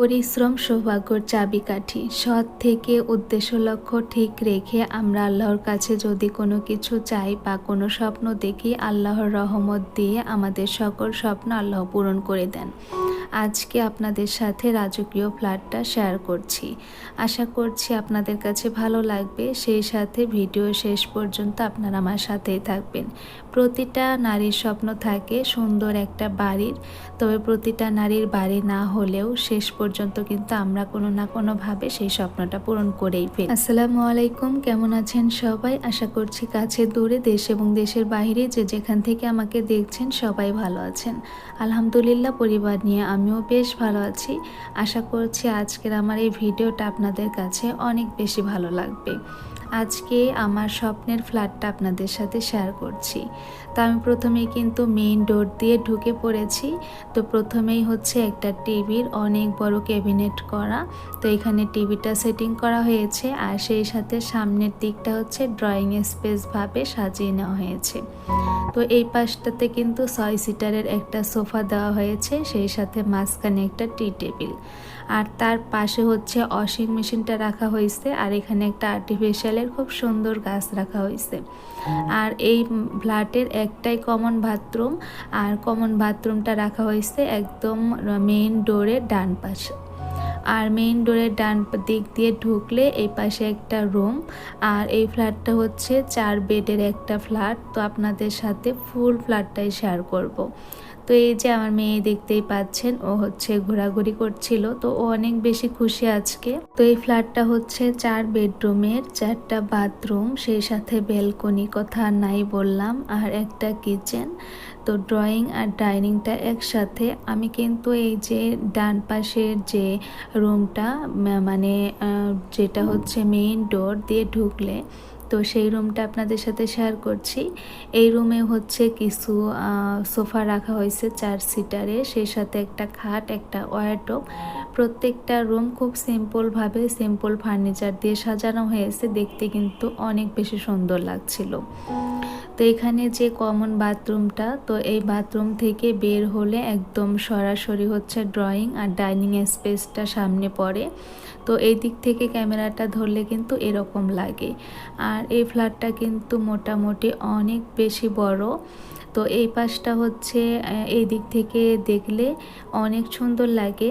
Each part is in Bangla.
পরিশ্রম সৌভাগ্যর চাবিকাঠি। সৎ থেকে উদ্দেশ্য লক্ষ্য ঠিক রেখে আমরা আল্লাহর কাছে যদি কোনো কিছু চাই বা কোনো স্বপ্ন দেখি, আল্লাহর রহমত দিয়ে আমাদের সকল স্বপ্ন আল্লাহ পূরণ করে দেন। আজকে আপনাদের সাথে রাজকীয় ফ্ল্যাটটা শেয়ার করছি। আশা করছি আপনাদের কাছে ভালো লাগবে। সেই সাথে ভিডিও শেষ পর্যন্ত আপনারা আমার সাথেই থাকবেন। প্রতিটা নারীর স্বপ্ন থাকে সুন্দর একটা বাড়ির। তবে প্রতিটা নারীর বাড়ি না হলেও শেষ পর্যন্ত কিন্তু আমরা কোনো না কোনোভাবে সেই স্বপ্নটা পূরণ করেই ফেলি। আসসালামু আলাইকুম, কেমন আছেন সবাই? আশা করছি কাছে দূরে দেশ এবং দেশের বাইরে যে যেখান থেকে আমাকে দেখছেন সবাই ভালো আছেন। আলহামদুলিল্লাহ, পরিবার নিয়ে আমিও বেশ ভালো আছি। আশা করছি আজকের আমার এই ভিডিওটা আপনাদের কাছে অনেক বেশি ভালো লাগবে। আজকে আমার স্বপ্নের ফ্ল্যাটটা আপনাদের সাথে শেয়ার করছি। তো আমি প্রথমেই কিন্তু মেইন ডোর দিয়ে ঢুকে পড়েছি। তো প্রথমেই হচ্ছে একটা টিভির অনেক বড় ক্যাবিনেট করা। তো এখানে টিভিটা সেটিং করা হয়েছে আর সেই সাথে সামনের দিকটা হচ্ছে ড্রয়িং স্পেসভাবে সাজিয়ে নেওয়া হয়েছে। তো এই পাশটাতে কিন্তু ছয় সিটারের একটা সোফা দেওয়া হয়েছে, সেই সাথে মাঝখানে একটা টি টেবিল আর তার পাশে হচ্ছে ওয়াশিং মেশিনটা রাখা হয়েছে আর এখানে একটা আর্টিফিশিয়ালের খুব সুন্দর গাছ রাখা হয়েছে। আর এই ফ্ল্যাটের একটাই কমন বাথরুম আর কমন বাথরুমটা রাখা হয়েছে একদম মেইন ডোরের ডান পাশে আর মেইন ডোরের ডান দিক দিয়ে ঢুকলে এই পাশে একটা রুম আর এই ফ্ল্যাটটা হচ্ছে চার বেডের একটা ফ্ল্যাট তো আপনাদের সাথে ফুল ফ্ল্যাটটাই শেয়ার করব। তো এই যে আমার মেয়ে দেখতেই পাচ্ছেন, ও হচ্ছে ঘোরাঘুরি করছিল, তো ও অনেক বেশি খুশি আজকে। তো এই ফ্ল্যাটটা হচ্ছে চার বেডরুমের, চারটা বাথরুম, সেই সাথে ব্যালকনি, কথা নাই বললাম, আর একটা কিচেন। তো ড্রয়িং আর ডাইনিংটা একসাথে। আমি কিন্তু এই যে ডান পাশের যে রুমটা মানে যেটা হচ্ছে মেইন ডোর দিয়ে ঢুকলে তো সেই রুমটা আপনাদের সাথে শেয়ার করছি। এই রুমে হচ্ছে কিছু সোফা রাখা হয়েছে চার সিটারে সেই সাথে একটা খাট, একটা ওয়ারডোব প্রত্যেকটা রুম খুব সিম্পলভাবে সিম্পল ফার্নিচার দিয়ে সাজানো হয়েছে। দেখতে কিন্তু অনেক বেশি সুন্দর লাগছিল। তো এখানে যে কমন বাথরুমটা, তো এই বাথরুম থেকে বের হলে একদম সরাসরি হচ্ছে ড্রয়িং আর ডাইনিং স্পেসটা সামনে পড়ে। তো এই দিক থেকে ক্যামেরাটা ধরলে কিন্তু এরকম লাগে। আর এই ফ্ল্যাটটা কিন্তু মোটামুটি অনেক বেশি বড়। তো এই পাশটা হচ্ছে এই দিক থেকে দেখলে অনেক সুন্দর লাগে।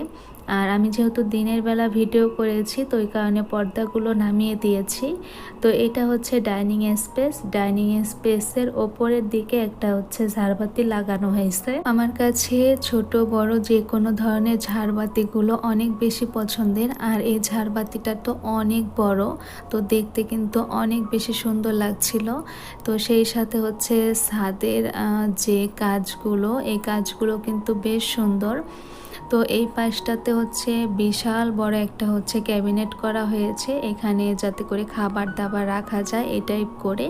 আর আমি যেহেতু দিনের বেলা ভিডিও করেছি, তো ওই কারণে পর্দাগুলো নামিয়ে দিয়েছি। তো এটা হচ্ছে ডাইনিং স্পেস। ডাইনিং স্পেসের ওপরের দিকে একটা হচ্ছে ঝাড়বাতি লাগানো হয়েছে। আমার কাছে ছোট, বড় যে কোনো ধরনের ঝাড়বাতিগুলো অনেক বেশি পছন্দের, আর এই ঝাড়বাতিটা তো অনেক বড়, তো দেখতে কিন্তু অনেক বেশি সুন্দর লাগছিল। তো সেই সাথে হচ্ছে ছাদের যে কাজগুলো, এই কাজগুলো কিন্তু বেশ সুন্দর। তো এই পাশটাতে হচ্ছে বিশাল বড় একটা হচ্ছে ক্যাবিনেট করা হয়েছে। এখানে যাতে করে খাবার দাবার রাখা যায় এই টাইপ করে।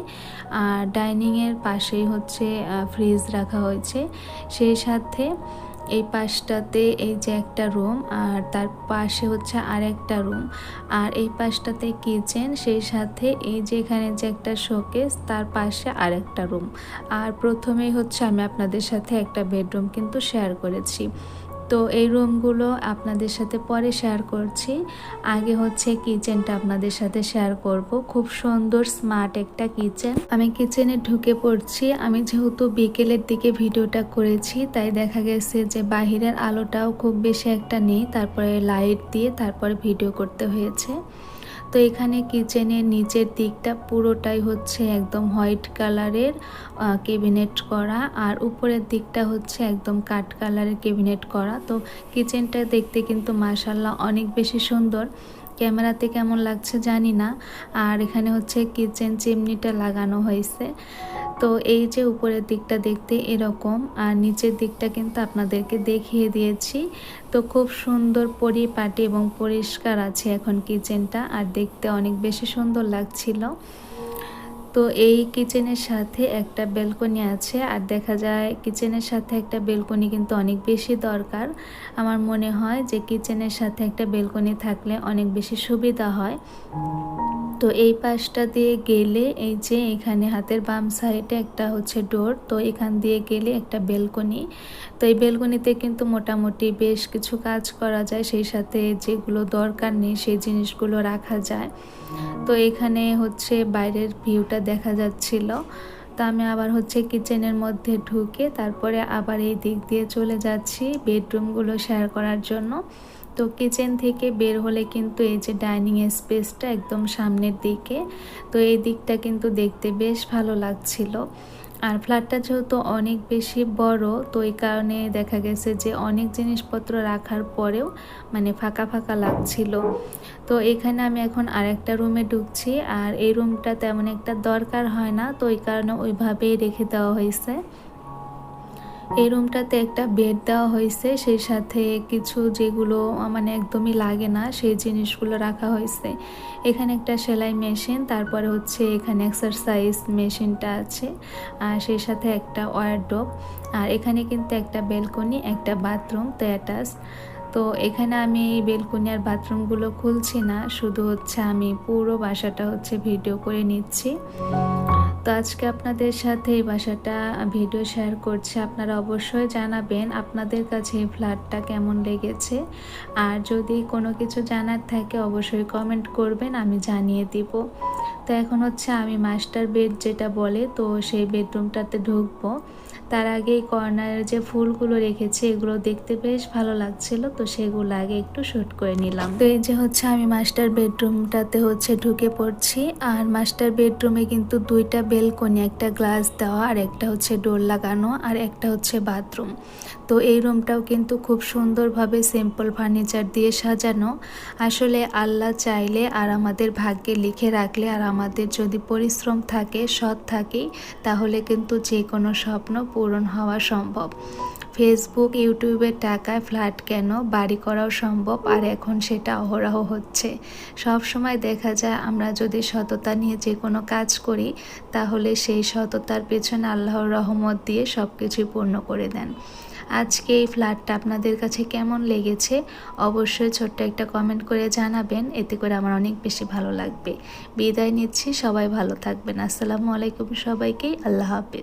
আর ডাইনিংয়ের পাশেই হচ্ছে ফ্রিজ রাখা হয়েছে। সেই সাথে এই পাশটাতে এই যে একটা রুম আর তার পাশে হচ্ছে আর একটা রুম আর এই পাশটাতে কিচেন সেই সাথে এই যে এখানে যে একটা শোকেস তার পাশে আর একটা রুম আর প্রথমেই হচ্ছে আমি আপনাদের সাথে একটা বেডরুম কিন্তু শেয়ার করেছি। তো এই রুমগুলো আপনাদের সাথে পরে শেয়ার করছি। আগে হচ্ছে কিচেনটা আপনাদের সাথে শেয়ার করব। খুব সুন্দর স্মার্ট একটা কিচেন আমি কিচেনে ঢুকে পড়ছি। আমি যেহেতু বিকেলের দিকে ভিডিওটা করেছি, তাই দেখা গেছে যে বাহিরের আলোটাও খুব বেশি একটা নেই। তারপরে লাইট দিয়ে তারপরে ভিডিও করতে হয়েছে। তো এখানে কিচেনের নিচের দিকটা পুরোটাই হচ্ছে একদম হোয়াইট কালারের কেবিনেট করা আর উপরের দিকটা হচ্ছে একদম কাঠ কালারের কেবিনেট করা। তো কিচেনটা দেখতে কিন্তু মাসাল্লাহ অনেক বেশি সুন্দর। ক্যামেরাতে কেমন লাগছে জানি না। আর এখানে হচ্ছে কিচেন চিমনিটা লাগানো হয়েছে। তো এই যে উপরের দিকটা দেখতে এরকম, আর নিচের দিকটা কিন্তু আপনাদেরকে দেখিয়ে দিয়েছি। তো খুব সুন্দর পরিপাটি এবং পরিষ্কার আছে এখন কিচেনটা আর দেখতে অনেক বেশি সুন্দর লাগছিল। তো এই কিচেনের সাথে একটা বেলকনি আছে আর দেখা যায় কিচেনের সাথে একটা বেলকনি কিন্তু অনেক বেশি দরকার। আমার মনে হয় যে কিচেনের সাথে একটা বেলকনি থাকলে অনেক বেশি সুবিধা হয়। তো এই পাশটা দিয়ে গেলে এই যে এখানে হাতের বাম সাইডে একটা হচ্ছে ডোর, তো এখান দিয়ে গেলে একটা বেলকনি। তো এই বেলকনিতে কিন্তু মোটামুটি বেশ কিছু কাজ করা যায়, সেই সাথে যেগুলো দরকার নেই সেই জিনিসগুলো রাখা যায়। তো এখানে হচ্ছে বাইরের ভিউটা দেখা যাচ্ছিল। তো আমি আবার হচ্ছে কিচেনের মধ্যে ঢুকে তারপরে আবার এই দিক দিয়ে চলে যাচ্ছি বেডরুমগুলো শেয়ার করার জন্য। তো কিচেন থেকে বের হলে কিন্তু এই যে ডাইনিং স্পেসটা একদম সামনের দিকে। তো এই দিকটা কিন্তু দেখতে বেশ ভালো লাগছিল। আর ফ্ল্যাটটা যেহেতু অনেক বেশি বড়, তো এই কারণে দেখা গেছে যে অনেক জিনিসপত্র রাখার পরেও মানে ফাঁকা ফাঁকা লাগছিল। তো এখানে আমি এখন আরেকটা রুমে ঢুকছি আর এই রুমটা তেমন একটা দরকার হয় না, তো এই কারণে ওইভাবেই রেখে দেওয়া হয়েছে। এই রুমটাতে একটা বেড দেওয়া হয়েছে, সেই সাথে কিছু যেগুলো মানে একদমই লাগে না, সেই জিনিসগুলো রাখা হয়েছে। এখানে একটা সেলাই মেশিন তারপরে হচ্ছে এখানে এক্সারসাইজ মেশিনটা আছে, আর সেই সাথে একটা ওয়ারডোপ আর এখানে কিন্তু একটা বেলকনি একটা বাথরুম তো তো এখানে আমি এই বেলকনি আর বাথরুমগুলো খুলছি না, শুধু হচ্ছে আমি পুরো বাসাটা হচ্ছে ভিডিও করে নিচ্ছি। তো আজকে আপনাদের সাথে এই বাসাটা ভিডিও শেয়ার করছি। আপনারা অবশ্যই জানাবেন আপনাদের কাছে এই ফ্ল্যাটটা কেমন লেগেছে। আর যদি কোনো কিছু জানার থাকে অবশ্যই কমেন্ট করবেন, আমি জানিয়ে দিব। তো এখন হচ্ছে আমি মাস্টার বেড যেটা বলে, তো সেই বেডরুমটাতে ঢুকবো। তার আগে এই কর্নারের যে ফুলগুলো রেখেছি, এগুলো দেখতে বেশ ভালো লাগছিল, তো সেগুলো আগে একটু শ্যুট করে নিলাম। তো এই যে হচ্ছে আমি মাস্টার বেডরুমটাতে হচ্ছে ঢুকে পড়ছি, আর মাস্টার বেডরুমে কিন্তু দুইটা বেলকনি একটা গ্লাস দেওয়া আর একটা হচ্ছে ডোর লাগানো আর একটা হচ্ছে বাথরুম তো এই রুমটাও কিন্তু খুব সুন্দরভাবে সিম্পল ফার্নিচার দিয়ে সাজানো। আসলে আল্লাহ চাইলে আর আমাদের ভাগ্যে লিখে রাখলে আর আমাদের যদি পরিশ্রম থাকে, সৎ থাকে, তাহলে কিন্তু যে কোনো স্বপ্ন পূরণ হওয়া সম্ভব। ফেসবুক ইউটিউবের টাকায় ফ্ল্যাট কেন বাড়ি করাও সম্ভব আর এখন সেটা অহরহ হচ্ছে? সব সময় দেখা যায় আমরা যদি সততা নিয়ে যে কোনো কাজ করি, তাহলে সেই সততার পেছনে আল্লাহর রহমত দিয়ে সব কিছুই পূর্ণ করে দেন। আজকে এই ফ্ল্যাটটা আপনাদের কাছে কেমন লেগেছে? অবশ্যই ছোট্ট একটা কমেন্ট করে জানাবেন, এতে করে আমার অনেক বেশি ভালো লাগবে। বিদায় নিচ্ছি, সবাই ভালো থাকবেন। আসসালামু আলাইকুম সবাইকেই আল্লাহ হাফিজ।